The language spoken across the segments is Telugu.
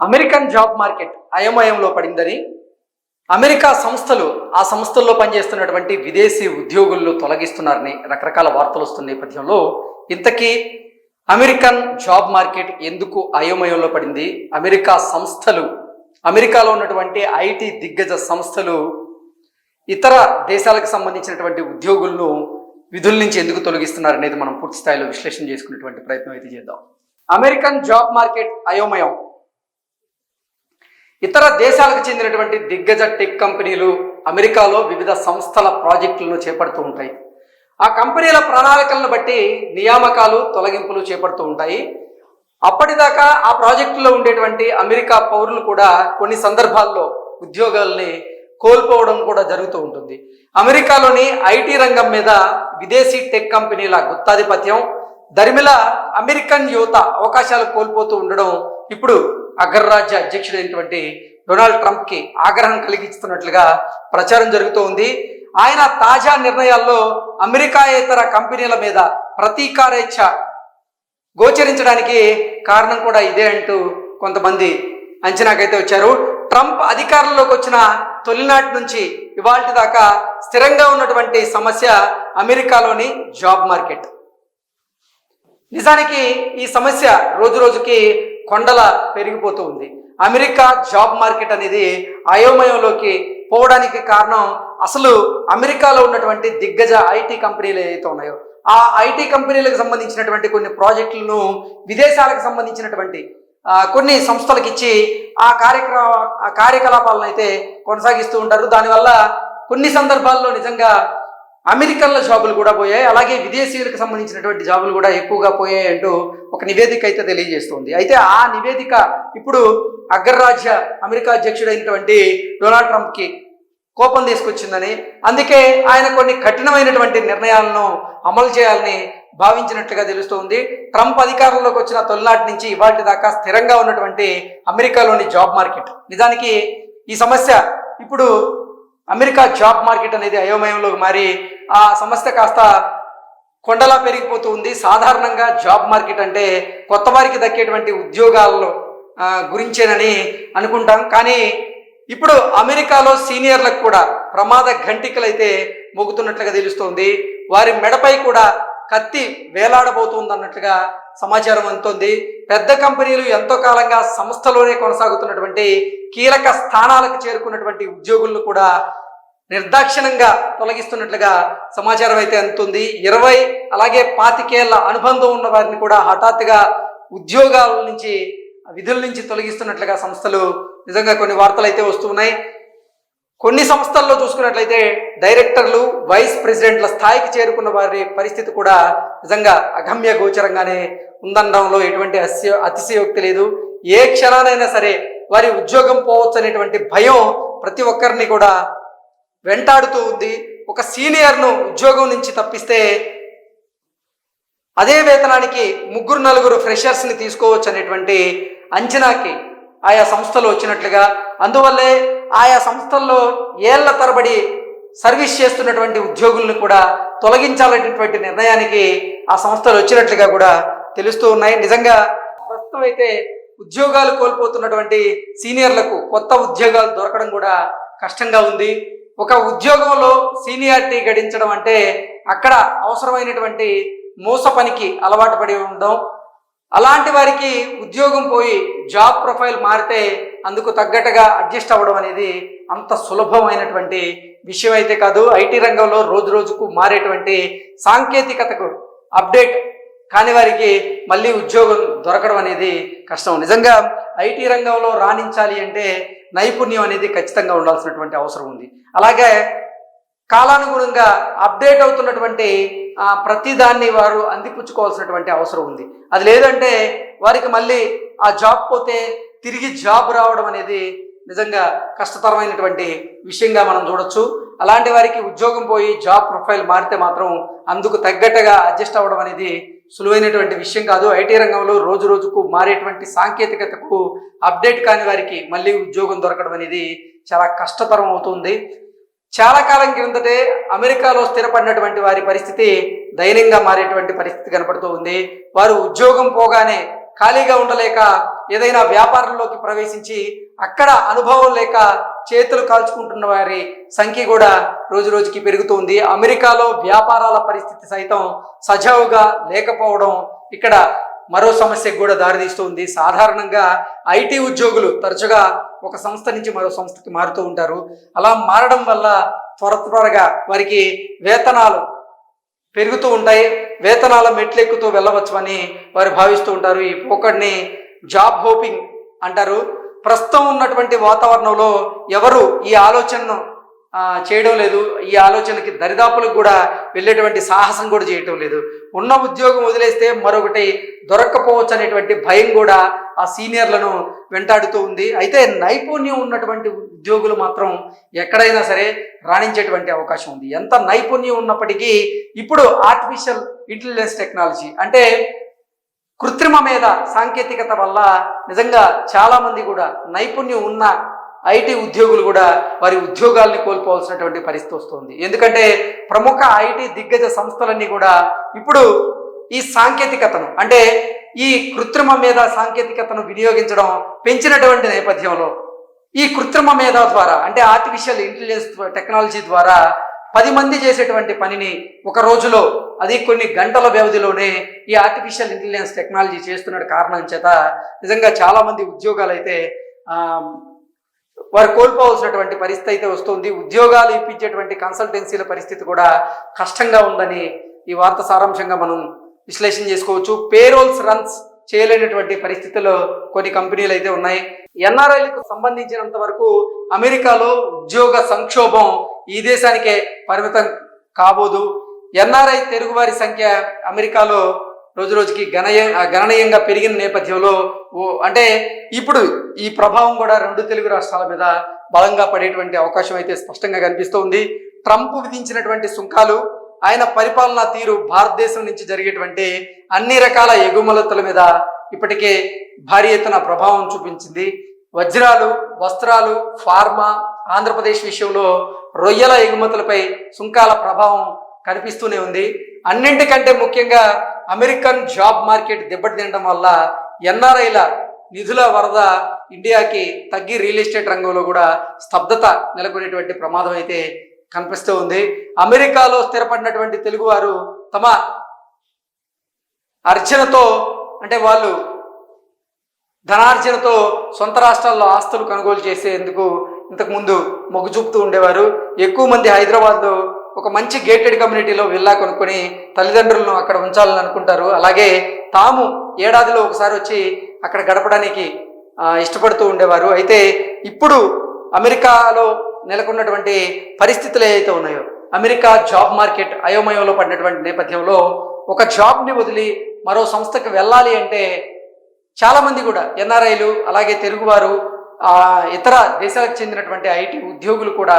అమెరికన్ జాబ్ మార్కెట్ అయోమయంలో పడిందని అమెరికా సంస్థలు ఆ సంస్థల్లో పనిచేస్తున్నటువంటి విదేశీ ఉద్యోగులను తొలగిస్తున్నారని రకరకాల వార్తలు వస్తున్న నేపథ్యంలో ఇంతకీ అమెరికన్ జాబ్ మార్కెట్ ఎందుకు అయోమయంలో పడింది? అమెరికా సంస్థలు అమెరికాలో ఉన్నటువంటి ఐటీ దిగ్గజ సంస్థలు ఇతర దేశాలకు సంబంధించినటువంటి ఉద్యోగులను విధుల నుంచి ఎందుకు తొలగిస్తున్నారు అనేది మనం పూర్తి స్థాయిలో విశ్లేషణ చేసుకునేటువంటి ప్రయత్నం అయితే చేద్దాం. అమెరికన్ జాబ్ మార్కెట్ అయోమయం. ఇతర దేశాలకు చెందినటువంటి దిగ్గజ టెక్ కంపెనీలు అమెరికాలో వివిధ సంస్థల ప్రాజెక్టులను చేపడుతూ ఉంటాయి. ఆ కంపెనీల ప్రణాళికలను బట్టి నియామకాలు తొలగింపులు చేపడుతూ ఉంటాయి. అప్పటిదాకా ఆ ప్రాజెక్టులో ఉండేటువంటి అమెరికా పౌరులు కూడా కొన్ని సందర్భాల్లో ఉద్యోగాల్ని కోల్పోవడం కూడా జరుగుతూ ఉంటుంది. అమెరికాలోని ఐటీ రంగం మీద విదేశీ టెక్ కంపెనీల గుత్తాధిపత్యం దరిమిల అమెరికన్ యువత అవకాశాలు కోల్పోతూ ఉండడం ఇప్పుడు అగ్రరాజ్య అధ్యక్షుడైనటువంటి డొనాల్డ్ ట్రంప్కి ఆగ్రహం కలిగిస్తున్నట్లుగా ప్రచారం జరుగుతూ ఉంది. ఆయన తాజా నిర్ణయాల్లో అమెరికాయేతర కంపెనీల మీద ప్రతీకారేచ్ఛ గోచరించడానికి కారణం కూడా ఇదే అంటూ కొంతమంది అంచనాకైతే వచ్చారు. ట్రంప్ అధికారంలోకి వచ్చిన తొలినాటి నుంచి ఇవాళ దాకా స్థిరంగా ఉన్నటువంటి సమస్య అమెరికాలోని జాబ్ మార్కెట్. నిజానికి ఈ సమస్య రోజు రోజుకి కొండల పెరిగిపోతూ ఉంది. అమెరికా జాబ్ మార్కెట్ అనేది అయోమయంలోకి పోవడానికి కారణం అసలు అమెరికాలో ఉన్నటువంటి దిగ్గజ ఐటీ కంపెనీలు ఏవైతే ఉన్నాయో ఆ ఐటీ కంపెనీలకు సంబంధించినటువంటి కొన్ని ప్రాజెక్టులను విదేశాలకు సంబంధించినటువంటి కొన్ని సంస్థలకు ఇచ్చి ఆ కార్యక్రమ ఆ కార్యకలాపాలను అయితే కొనసాగిస్తూ ఉంటారు. దానివల్ల కొన్ని సందర్భాల్లో నిజంగా అమెరికన్ల జాబులు కూడా పోయాయి. అలాగే విదేశీయులకు సంబంధించినటువంటి జాబులు కూడా ఎక్కువగా పోయాయి అంటూ ఒక నివేదిక అయితే తెలియజేస్తుంది. అయితే ఆ నివేదిక ఇప్పుడు అగ్రరాజ్య అమెరికా అధ్యక్షుడైనటువంటి డొనాల్డ్ ట్రంప్కి కోపం తీసుకొచ్చిందని అందుకే ఆయన కొన్ని కఠినమైనటువంటి నిర్ణయాలను అమలు చేయాలని భావించినట్లుగా తెలుస్తోంది. ట్రంప్ అధికారంలోకి వచ్చిన తొలినాటి నుంచి ఇవాటి దాకా స్థిరంగా ఉన్నటువంటి అమెరికాలోని జాబ్ మార్కెట్. నిజానికి ఈ సమస్య ఇప్పుడు అమెరికా జాబ్ మార్కెట్ అనేది అయోమయంలోకి మారి ఆ సమస్య కాస్త కొండలా పెరిగిపోతూ ఉంది సాధారణంగా జాబ్ మార్కెట్ అంటే కొత్త వారికి దక్కేటువంటి ఉద్యోగాల్లో గురించేనని అనుకుంటాం. కానీ ఇప్పుడు అమెరికాలో సీనియర్లకు కూడా ప్రమాద ఘంటికలు అయితే మోగుతున్నట్లుగా తెలుస్తోంది. వారి మెడపై కూడా కత్తి వేలాడబోతుంది అన్నట్లుగా సమాచారం అందుతోంది. పెద్ద కంపెనీలు ఎంతో కాలంగా సంస్థలోనే కొనసాగుతున్నటువంటి కీలక స్థానాలకు చేరుకున్నటువంటి ఉద్యోగులను కూడా నిర్దాక్షిణంగా తొలగిస్తున్నట్లుగా సమాచారం అయితే అందుతుంది. ఇరవై అలాగే పాతికేళ్ళ అనుబంధం ఉన్న వారిని కూడా హఠాత్తుగా ఉద్యోగాల నుంచి విధుల నుంచి తొలగిస్తున్నట్లుగా సంస్థలు నిజంగా కొన్ని వార్తలు అయితే వస్తున్నాయి కొన్ని సంస్థల్లో చూసుకున్నట్లయితే డైరెక్టర్లు వైస్ ప్రెసిడెంట్ల స్థాయికి చేరుకున్న వారి పరిస్థితి కూడా నిజంగా అగమ్య గోచరంగానే ఉందనడంలో ఎటువంటి అస్య అతిశయోక్తి లేదు. ఏ క్షణానైనా సరే వారి ఉద్యోగం పోవచ్చు అనేటువంటి భయం ప్రతి ఒక్కరిని కూడా వెంటాడుతూ ఉంది. ఒక సీనియర్ను ఉద్యోగం నుంచి తప్పిస్తే అదే వేతనానికి ముగ్గురు నలుగురు ఫ్రెషర్స్ని తీసుకోవచ్చు అనేటువంటి అంచనాకి ఆయా సంస్థలు వచ్చినట్లుగా అందువల్లే ఆయా సంస్థల్లో ఏళ్ళ తరబడి సర్వీస్ చేస్తున్నటువంటి ఉద్యోగులను కూడా తొలగించాలనేటువంటి నిర్ణయానికి ఆ సంస్థలు వచ్చినట్లుగా కూడా తెలుస్తూ ఉన్నాయి. నిజంగా ప్రస్తుతం అయితే ఉద్యోగాలు కోల్పోతున్నటువంటి సీనియర్లకు కొత్త ఉద్యోగాలు దొరకడం కూడా కష్టంగా ఉంది. ఒక ఉద్యోగంలో సీనియారిటీ గడించడం అంటే అక్కడ అవసరమైనటువంటి మూస పనికి అలవాటు పడి ఉండడం. అలాంటి వారికి ఉద్యోగం పోయి జాబ్ ప్రొఫైల్ మారితే అందుకు తగ్గట్టుగా అడ్జస్ట్ అవ్వడం అనేది అంత సులభమైనటువంటి విషయం అయితే కాదు. ఐటీ రంగంలో రోజు రోజుకు మారేటువంటి సాంకేతికతకు అప్డేట్ కాని వారికి మళ్ళీ ఉద్యోగం దొరకడం అనేది కష్టం. నిజంగా ఐటీ రంగంలో రాణించాలి అంటే నైపుణ్యం అనేది ఖచ్చితంగా ఉండాల్సినటువంటి అవసరం ఉంది. అలాగే కాలానుగుణంగా అప్డేట్ అవుతున్నటువంటి ప్రతిదాన్ని వారు అందిపుచ్చుకోవాల్సినటువంటి అవసరం ఉంది. అది లేదంటే వారికి మళ్ళీ ఆ జాబ్ పోతే తిరిగి జాబ్ రావడం అనేది నిజంగా కష్టతరమైనటువంటి విషయంగా మనం చూడొచ్చు. అలాంటి వారికి ఉద్యోగం పోయి జాబ్ ప్రొఫైల్ మారితే మాత్రం అందుకు తగ్గట్టుగా అడ్జస్ట్ అవ్వడం అనేది సులువైనటువంటి విషయం కాదు. ఐటీ రంగంలో రోజు రోజుకు మారేటువంటి సాంకేతికతకు అప్డేట్ కాని వారికి మళ్ళీ ఉద్యోగం దొరకడం అనేది చాలా కష్టతరం అవుతుంది. చాలా కాలం క్రిందటే అమెరికాలో స్థిరపడినటువంటి వారి పరిస్థితి దయనీయంగా మారేటువంటి పరిస్థితి కనపడుతూ ఉంది. వారు ఉద్యోగం పోగానే ఖాళీగా ఉండలేక ఏదైనా వ్యాపారంలోకి ప్రవేశించి అక్కడ అనుభవం లేక చేతులు కాల్చుకుంటున్న వారి సంఖ్య కూడా రోజు రోజుకి పెరుగుతుంది. అమెరికాలో వ్యాపారాల పరిస్థితి సైతం సజావుగా లేకపోవడం ఇక్కడ మరో సమస్యకు కూడా దారితీస్తుంది సాధారణంగా ఐటీ ఉద్యోగులు తరచుగా ఒక సంస్థ నుంచి మరో సంస్థకి మారుతూ ఉంటారు. అలా మారడం వల్ల త్వర త్వరగా వారికి వేతనాలు పెరుగుతూ ఉంటాయి. వేతనాల మెట్లెక్కుతూ వెళ్ళవచ్చు అని వారు భావిస్తూ ఉంటారు. ఈ పోకడ్ని జాబ్ హోపింగ్ అంటారు. ప్రస్తుతం ఉన్నటువంటి వాతావరణంలో ఎవరు ఈ ఆలోచనను చేయడం లేదు. ఈ ఆలోచనకి దరిదాపులకు కూడా వెళ్ళేటువంటి సాహసం కూడా చేయటం లేదు. ఉన్న ఉద్యోగం వదిలేస్తే మరొకటి దొరక్కపోవచ్చు అనేటువంటి భయం కూడా ఆ సీనియర్లను వెంటాడుతూ ఉంది. అయితే నైపుణ్యం ఉన్నటువంటి ఉద్యోగులు మాత్రం ఎక్కడైనా సరే రాణించేటువంటి అవకాశం ఉంది. ఎంత నైపుణ్యం ఉన్నప్పటికీ ఇప్పుడు ఆర్టిఫిషియల్ ఇంటెలిజెన్స్ టెక్నాలజీ అంటే కృత్రిమ మీద సాంకేతికత వల్ల నిజంగా చాలామంది కూడా నైపుణ్యం ఉన్న ఐటీ ఉద్యోగులు కూడా వారి ఉద్యోగాల్ని కోల్పోవాల్సినటువంటి పరిస్థితి వస్తుంది. ఎందుకంటే ప్రముఖ ఐటీ దిగ్గజ సంస్థలన్నీ కూడా ఇప్పుడు ఈ సాంకేతికతను అంటే ఈ కృత్రిమ మీద సాంకేతికతను వినియోగించడం పెంచినటువంటి నేపథ్యంలో ఈ కృత్రిమ మేధ ద్వారా అంటే ఆర్టిఫిషియల్ ఇంటెలిజెన్స్ టెక్నాలజీ ద్వారా పది మంది చేసేటువంటి పనిని ఒక రోజులో అది కొన్ని గంటల వ్యవధిలోనే ఈ ఆర్టిఫిషియల్ ఇంటెలిజెన్స్ టెక్నాలజీ చేస్తున్న కారణం చేత నిజంగా చాలామంది ఉద్యోగాలు అయితే వారు కోల్పోవలసినటువంటి పరిస్థితి అయితే వస్తుంది. ఉద్యోగాలు ఇప్పించేటువంటి కన్సల్టెన్సీల పరిస్థితి కూడా కష్టంగా ఉందని ఈ వార్త సారాంశంగా మనం విశ్లేషణ చేసుకోవచ్చు. పేరోల్స్ రన్స్ చేయలేనటువంటి పరిస్థితుల్లో కొన్ని కంపెనీలు అయితే ఉన్నాయి. ఎన్ఆర్ఐలకు సంబంధించినంత వరకు అమెరికాలో ఉద్యోగ సంక్షోభం ఈ దేశానికే పరిమితం కాబోదు. ఎన్ఆర్ఐ తెలుగువారి సంఖ్య అమెరికాలో రోజు రోజుకి గణయ గణనీయంగా పెరిగిన నేపథ్యంలో ఓ అంటే ఇప్పుడు ఈ ప్రభావం కూడా రెండు తెలుగు రాష్ట్రాల మీద బలంగా పడేటువంటి అవకాశం అయితే స్పష్టంగా కనిపిస్తోంది. ట్రంప్ విధించినటువంటి సుంకాలు ఆయన పరిపాలనా తీరు భారతదేశం నుంచి జరిగేటువంటి అన్ని రకాల ఎగుమలతల మీద ఇప్పటికే భారీ ఎత్తున ప్రభావం చూపించింది. వజ్రాలు వస్త్రాలు ఫార్మా ఆంధ్రప్రదేశ్ విషయంలో రొయ్యల ఎగుమతులపై సుంకాల ప్రభావం కనిపిస్తూనే ఉంది. అన్నింటికంటే ముఖ్యంగా అమెరికన్ జాబ్ మార్కెట్ దెబ్బతినడం వల్ల ఎన్ఆర్ఐల నిధుల వరద ఇండియాకి తగ్గి రియల్ ఎస్టేట్ రంగంలో కూడా స్తబ్దత నెలకొనేటువంటి ప్రమాదం అయితే కనిపిస్తూ ఉంది. అమెరికాలో స్థిరపడినటువంటి తెలుగువారు తమ అర్జనతో అంటే వాళ్ళు ధనార్జనతో సొంత రాష్ట్రాల్లో ఆస్తులు కొనుగోలు చేసేందుకు ఇంతకుముందు మొగ్గు చూపుతూ ఉండేవారు. ఎక్కువ మంది హైదరాబాద్లో ఒక మంచి గేటెడ్ కమ్యూనిటీలో విల్లా కొనుక్కొని తల్లిదండ్రులను అక్కడ ఉంచాలని అనుకుంటారు. అలాగే తాము ఏడాదిలో ఒకసారి వచ్చి అక్కడ గడపడానికి ఇష్టపడుతూ ఉండేవారు. అయితే ఇప్పుడు అమెరికాలో నెలకొన్నటువంటి పరిస్థితులు ఏవైతే ఉన్నాయో అమెరికా జాబ్ మార్కెట్ అయోమయంలో పడినటువంటి నేపథ్యంలో ఒక జాబ్ని వదిలి మరో సంస్థకు వెళ్ళాలి అంటే చాలామంది కూడా ఎన్ఆర్ఐలు అలాగే తెలుగువారు ఇతర దేశాలకు చెందినటువంటి ఐటీ ఉద్యోగులు కూడా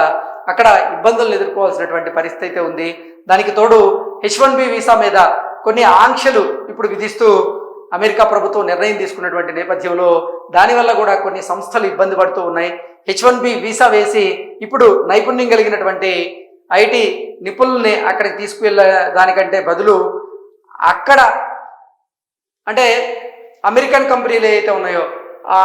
అక్కడ ఇబ్బందులను ఎదుర్కోవాల్సినటువంటి పరిస్థితి అయితే ఉంది. దానికి తోడు హెచ్ వన్ బి వీసా మీద కొన్ని ఆంక్షలు ఇప్పుడు విధిస్తూ అమెరికా ప్రభుత్వం నిర్ణయం తీసుకున్నటువంటి నేపథ్యంలో దానివల్ల కూడా కొన్ని సంస్థలు ఇబ్బంది పడుతూ ఉన్నాయి. హెచ్ వన్ బి వీసా వేసి ఇప్పుడు నైపుణ్యం కలిగినటువంటి ఐటీ నిపుణుల్ని అక్కడికి తీసుకువెళ్ళే దానికంటే బదులు అక్కడ అంటే అమెరికన్ కంపెనీలు ఏవైతే ఉన్నాయో ఆ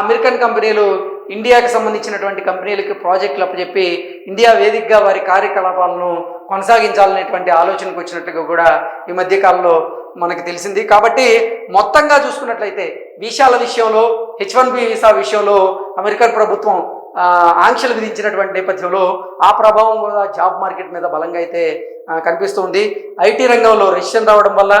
అమెరికన్ కంపెనీలు ఇండియాకి సంబంధించినటువంటి కంపెనీలకి ప్రాజెక్టులు అప్పచెప్పి ఇండియా వేదికగా వారి కార్యకలాపాలను కొనసాగించాలనేటువంటి ఆలోచనకు వచ్చినట్టుగా కూడా ఈ మధ్య కాలంలో మనకు తెలిసింది. కాబట్టి మొత్తంగా చూసుకున్నట్లయితే వీసాల విషయంలో హెచ్ వన్ బి వీసా విషయంలో అమెరికన్ ప్రభుత్వం ఆంక్షలు విధించినటువంటి నేపథ్యంలో ఆ ప్రభావం కూడా జాబ్ మార్కెట్ మీద బలంగా అయితే కనిపిస్తుంది ఐటీ రంగంలో రెసిషన్ రావడం వల్ల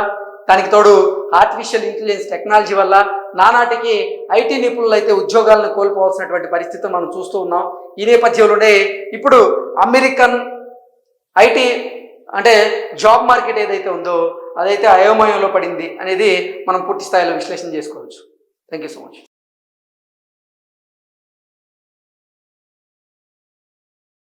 దానికి తోడు ఆర్టిఫిషియల్ ఇంటెలిజెన్స్ టెక్నాలజీ వల్ల నానాటికి ఐటీ నిపుణులు అయితే ఉద్యోగాలను కోల్పోవాల్సినటువంటి పరిస్థితి మనం చూస్తూ ఉన్నాం. ఈ నేపథ్యంలోనే ఇప్పుడు అమెరికన్ ఐటీ అంటే జాబ్ మార్కెట్ ఏదైతే ఉందో అదైతే అయోమయంలో పడింది అనేది మనం పూర్తి స్థాయిలో విశ్లేషణ చేసుకోవచ్చు. Thank you so much